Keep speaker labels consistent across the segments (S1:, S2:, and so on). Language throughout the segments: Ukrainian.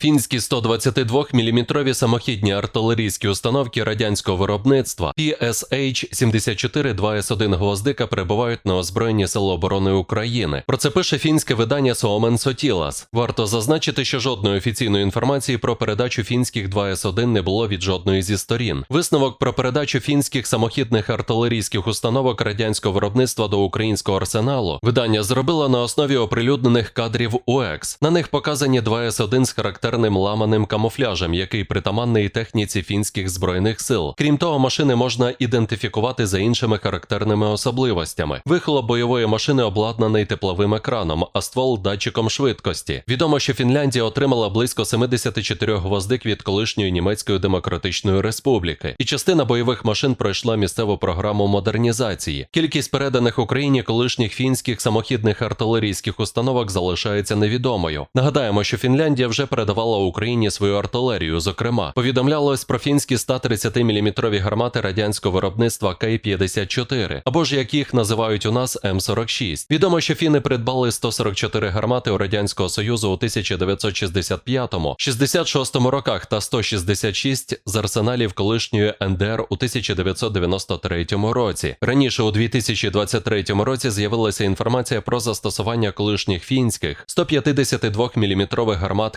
S1: Фінські 122-мм самохідні артилерійські установки радянського виробництва PSH-74 2С1 гвоздика перебувають на озброєнні Сил оборони України. Про це пише фінське видання Suomen Sotilas. Варто зазначити, що жодної офіційної інформації про передачу фінських 2С1 не було від жодної зі сторін. Висновок про передачу фінських самохідних артилерійських установок радянського виробництва до українського арсеналу видання зробило на основі оприлюднених кадрів УЕКС. На них показані 2С1 з характерним ламаним камуфляжем, який притаманний техніці фінських збройних сил. Крім того, машини можна ідентифікувати за іншими характерними особливостями. Вихлоп бойової машини обладнаний тепловим екраном, а ствол датчиком швидкості. Відомо, що Фінляндія отримала близько 74 гвоздик від колишньої німецької демократичної республіки, і частина бойових машин пройшла місцеву програму модернізації. Кількість переданих Україні колишніх фінських самохідних артилерійських установок залишається невідомою. Нагадаємо, що Фінляндія вже передавала Україні свою артилерію. Зокрема, повідомлялось про фінські 130-мм гармати радянського виробництва К-54, або ж як їх називають у нас М46. Відомо, що фіни придбали 144 гармати у радянського союзу у 1995-66 роках та 166 з арсеналів колишньої НДР у 1993 році. Раніше у 2023 році з'явилася інформація про застосування колишніх фінських 152-мм гармат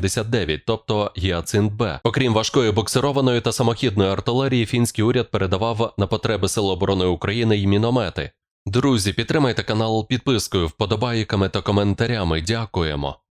S1: К-89, тобто Гіацинт Б. Окрім важкої буксированої та самохідної артилерії, фінський уряд передавав на потреби Сил оборони України й міномети. Друзі, підтримайте канал підпискою, вподобайками та коментарями. Дякуємо.